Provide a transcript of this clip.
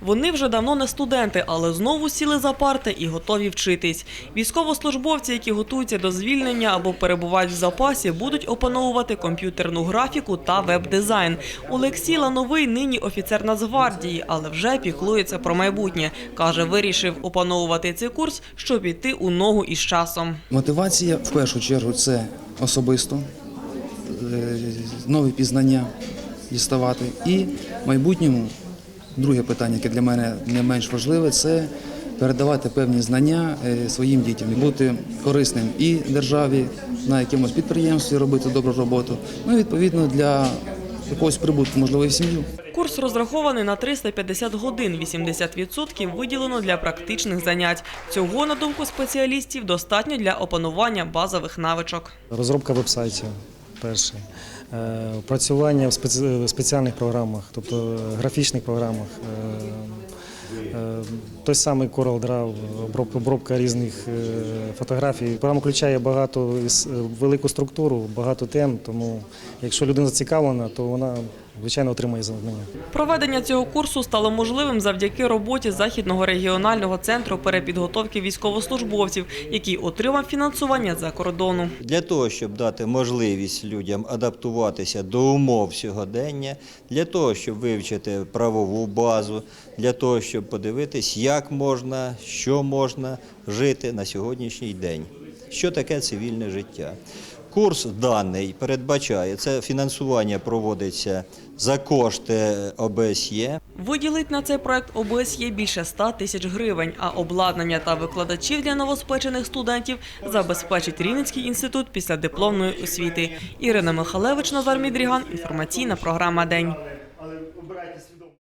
Вони вже давно не студенти, але знову сіли за парти і готові вчитись. Військовослужбовці, які готуються до звільнення або перебувають в запасі, будуть опановувати комп'ютерну графіку та веб-дизайн. Олексій Лановий нині офіцер Нацгвардії, але вже піклується про майбутнє. Каже, вирішив опановувати цей курс, щоб іти у ногу із часом. Мотивація в першу чергу це особисто, е, нові пізнання діставати. І в майбутньому друге питання, яке для мене не менш важливе, це передавати певні знання е, своїм дітям, бути корисним і державі на якомусь підприємстві, робити добру роботу. Ну і відповідно для якогось прибутку, можливо, і в сім'ю. Курс розрахований на 350 годин, 80% виділено для практичних занять. Цього, на думку спеціалістів, достатньо для опанування базових навичок. Розробка веб-сайтів перший. Е, Працювання в спеціальних програмах, тобто графічних програмах. Е, е, Той самий CorelDRAW, обробка, обробка різних е, фотографій. Програма включає багато велику структуру, багато тем, тому якщо людина зацікавлена, то вона звичайно отримає знання. Проведення цього курсу стало можливим завдяки роботі Західного регіонального центру перепідготовки військовослужбовців, який отримав фінансування за кордону. Для того, щоб дати можливість людям адаптуватися до умов сьогодення, для того, щоб вивчити правову базу, для того, щоб подивитись, як можна, що можна жити на сьогоднішній день. Що таке цивільне життя? Курс даний передбачає, це фінансування проводиться за кошти ОБСЄ. Виділить на цей проект ОБСЄ більше 100 тисяч гривень, а обладнання та викладачів для новоспечених студентів забезпечить Рівненський інститут після дипломної освіти. Ірина Михалевич, Назар Мідріган, інформаційна програма День.